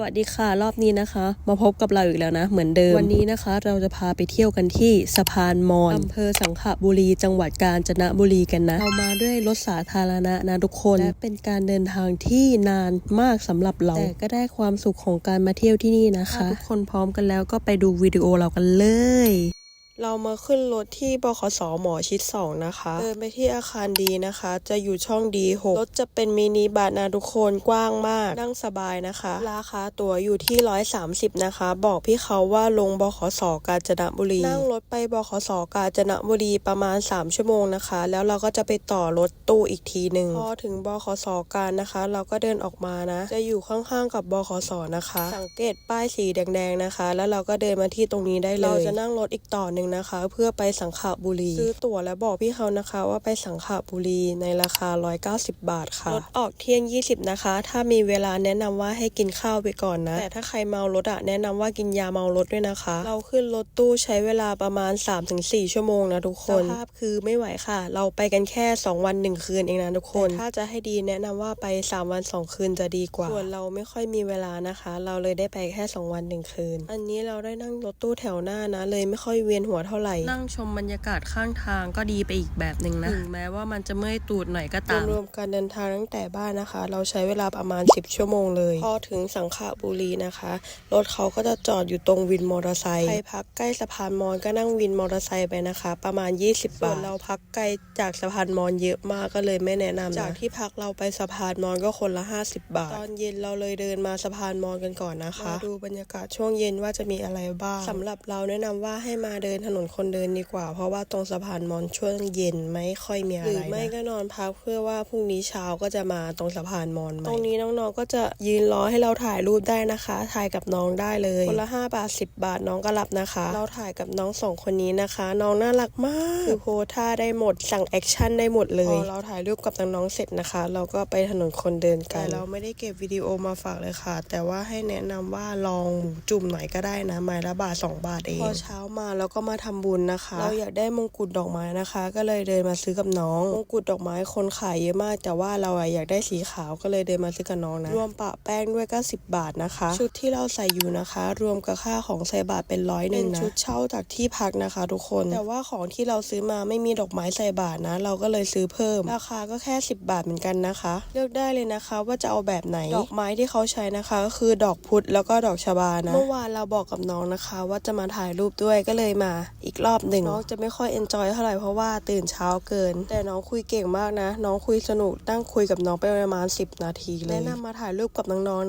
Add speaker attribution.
Speaker 1: วัสดีค่ะ รอบนี้นะคะ มาพบกับเราอีกแล้วนะ เหมือนเดิม วันนี้นะคะ เราจะพาไปเที่ยวกันที่สะพานมอญอำเภอสังขบุรีจังหวัดกาญจนบุรีกันนะเรามาด้วยรถสาธารณะนะทุกคนและเป็นการเดินทางที่นานมากสำหรับเราแต่ก็ได้ความสุขของการมาเที่ยวที่นี่นะคะ ทุกคนพร้อมกันแล้วก็ไปดูวิดีโอเรากันเลย เรามาขึ้นรถที่บขสหมอชิด 2 นะคะ เดินไปที่อาคารดีนะคะ จะอยู่ช่องดี6รถจะเป็นมินิบัสนะทุกคนกว้างมาก นั่งสบายนะคะ ราคาตั๋วอยู่ที่ 130 นะคะ บอกพี่เขาว่าลงบขสกาญจนบุรี นั่งรถไปบขสกาญจนบุรีประมาณ 3 ชั่วโมงนะคะ แล้วเราก็จะไปต่อรถตู้อีกทีหนึ่งพอถึงบขสการนะคะ เราก็เดินออกมานะ จะอยู่ข้างๆกับบขสนะคะ สังเกตป้ายสีแดงๆนะคะ แล้วเราก็เดินมาที่ตรงนี้ได้เลยเราจะนั่งรถอีกต่อหนึ่งนะคะ เพื่อไปสังขบุรีซื้อตั๋วและบอกพี่เขานะคะ ว่าไปสังขบุรีในราคา 190 บาทค่ะรถออกเที่ยง 20 นะคะ ถ้ามีเวลาแนะนำว่าให้กินข้าวไปก่อนนะ แต่ถ้าใครเมารถอะแนะนำว่ากินยาเมารถด้วยนะคะ เราขึ้นรถตู้ใช้เวลาประมาณ 3-4 ชั่วโมงนะทุกคนสภาพคือไม่ไหวค่ะ เราไปกันแค่ 2 วัน 1 คืนเองนะทุกคน ถ้าจะให้ดีแนะนำว่าไป 3 วัน 2 คืนจะดีกว่าส่วนเราไม่ค่อยมีเวลานะคะ เราเลยได้ไปแค่ 2 วัน 1 คืน อันนี้เราได้นั่งรถตู้แถวหน้านะ เลยไม่ค่อยเวียนหัวเท่าไหร่ นั่งชมบรรยากาศข้างทางก็ดีไปอีกแบบหนึ่งนะถึงแม้ว่ามันจะเมื่อยตูดหน่อยก็ตามรวมๆการเดินทางตั้งแต่บ้านนะคะ เราใช้เวลาประมาณ 10 ชั่วโมงเลย พอถึงสังขบุรีนะคะรถเขาก็จะจอดอยู่ตรงวินมอเตอร์ไซค์ใครพักใกล้สะพานมอญก็นั่งวินมอเตอร์ไซค์ไปนะคะ ประมาณ 20 บาทเราพักไกลจากสะพานมอญเยอะมากก็เลยไม่แนะนำนะจากที่พักเราไปสะพานมอญก็คนละ 50 บาท ตอนเย็นเราเลยเดินมาสะพานมอญกันก่อนนะคะมาดูบรรยากาศช่วงเย็นว่าจะมีอะไรบ้างสำหรับเราแนะนำว่าให้มาเดินถนนคนเดินดีกว่า เพราะว่าตรงสะพานมอญช่วงเย็นไม่ค่อยมีอะไรหรือไม่ก็นอนพักเพื่อว่าพรุ่งนี้เช้าก็จะมาตรงสะพานมอญใหม่ตรงนี้น้องๆก็จะยืนรอให้เราถ่ายรูปได้นะคะ ถ่ายกับน้องได้เลยคนละ5บาท10 บาทน้องก็รับนะคะ เราถ่ายกับน้องสองคนนี้นะคะ น้องน่ารักมากคือโพสท่าได้หมดสั่งแอคชั่นได้หมดเลยพอเราถ่ายรูปกับน้องๆเสร็จนะคะ เราก็ไปถนนคนเดินกันแต่เราไม่ได้เก็บวิดีโอมาฝากเลยค่ะ แต่ว่าให้แนะนำว่าลองหมูจุ่มหน่อยก็ได้นะไม้ละบาทสองบาทเองพอเช้ามาเราก็มาทำบุญนะคะ เราอยากได้มงกุฎดอกไม้นะคะ ก็เลยเดินมาซื้อกับน้อง มงกุฎดอกไม้คนขายเยอะมาก แต่ว่าเราอะอยากได้สีขาวก็เลยเดินมาซื้อกับน้องนะ รวมปะแป้งด้วยก็10บาทนะคะ ชุดที่เราใส่อยู่นะคะ รวมกับค่าของใส่บาทเป็นร้อยหนึ่งนะชุดเช่าจากที่พักนะคะ ทุกคน แต่ว่าของที่เราซื้อมาไม่มีดอกไม้ใส่บาทนะ เราก็เลยซื้อเพิ่ม ราคาก็แค่ 10 บาทเหมือนกันนะคะ เลือกได้เลยนะคะว่าจะเอาแบบไหน ดอกไม้ที่เขาใช้นะคะก็คือดอกพุธแล้วก็ดอกชบานะ เมื่อวานเราบอกกับน้องนะคะ ว่าจะมาถ่ายรูปด้วยก็เลยมาอีกรอบหนึ่งน้องจะไม่ค่อยเอนจอยเท่าไหร่เพราะว่าตื่นเช้าเกิน แต่น้องคุยเก่งมากนะ น้องคุยสนุกนั่งคุยกับน้องไปประมาณ 10 นาทีเลยแนะนำมาถ่ายรูปกับน้องๆ